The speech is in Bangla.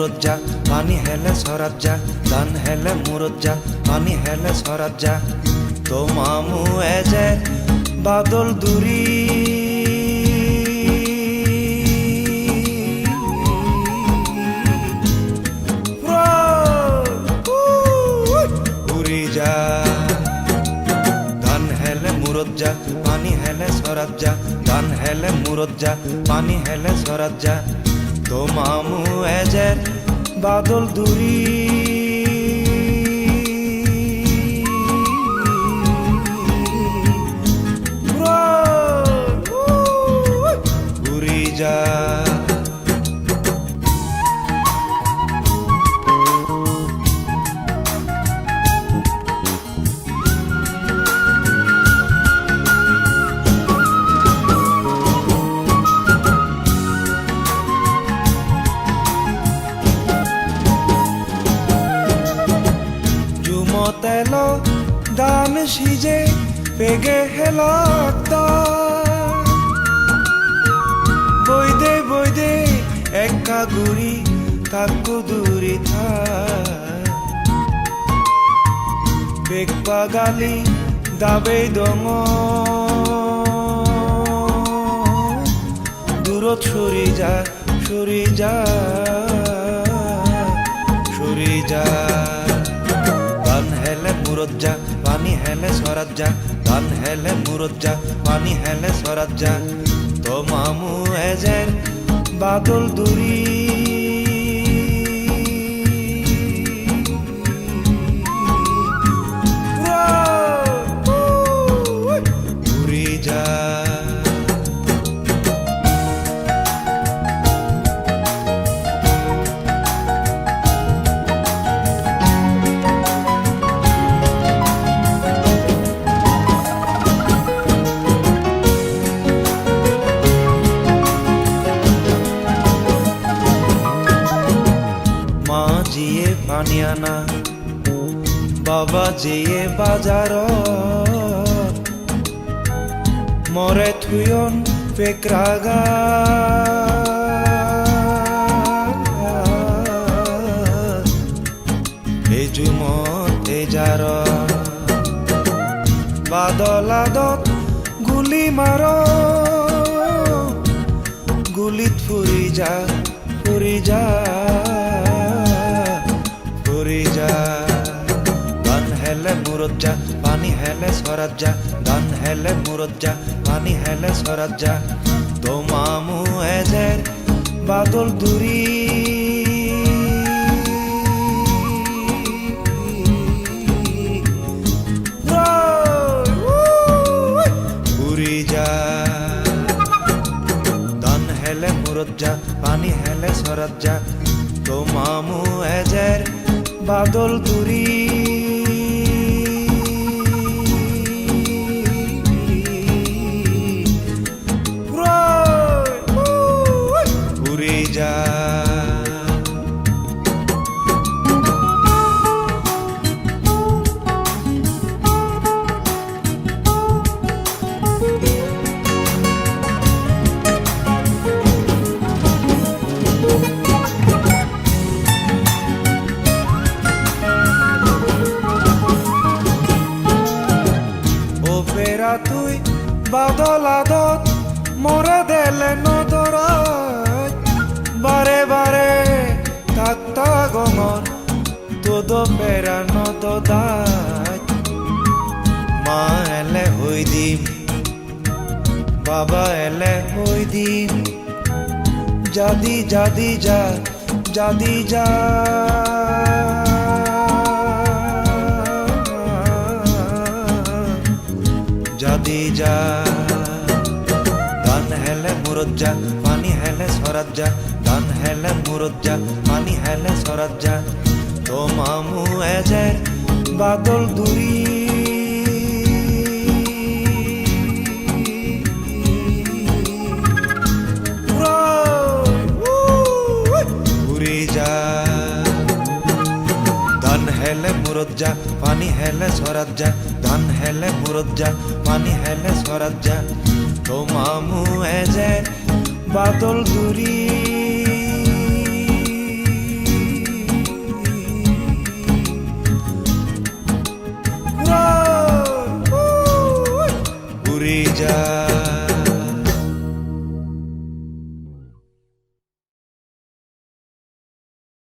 মুরত যা পানি হেলে সরাত যা ধান হেলে মুরত যা পানি হেলে সরাত যা তো মামু এজে বাদল দুরি। যা। পানি হেলে সরাত যা ধান হেলে মুরত যা পানি হেলে সরাত যা তো মামু এজের বাদল দুরি জুমতেল দান সিজে পেগে হেলাক্তা বৈদে বৈদে একা গুড়ি তাকু দূরি থা পাগালি দাবে দঙ দূরত সরি যা সরি যা যা পানি হেলে সরাত যা ধান হেলে মুরজ্জা পানি হেলে সরাত যা তো মামু এজের বাদল দুরি জিয়ে পানি আনা বাবা জিয়ে বাজার। মরে থুয়ন পেকরাগা এই জুমত এই যার। বাদলাদত গুলি মার। গুলিত ফুরি যা ফুরি যা ফুরি যা। ধান হেলে মুরত যা, পানি হেলে সরাত যা। ধান হেলে মুরত যা, পানি হেলে সরাত যা। তো মামু এজের বাদল দুরি হেলে মুরত যা, পানি হেলে সরাত যা। তো মামু এজের বাদল দুরি তুই বাদল আদত, মরে দেলে নদরাত বারে বারে থাকতা গমন, তোদ ফেরা নদাত মা এলে হই দিম, বাবা এলে হই দিম। জাদি জাদি যা জাদি যা। যা ধান হেলে মুরজ্জা পানি হেলে সরাত যা ধান হেলে মুরজ্জা পানি হেলে সরাত যা তো মামু এজের বাদল দুরি ধান হেলে মুরজ্জা, পানি হেলে সরাজ্জা ধান হেলে মুরজ্জা, পানি হেলে সরাজ্জা তোমামু এজে বাদল দুরি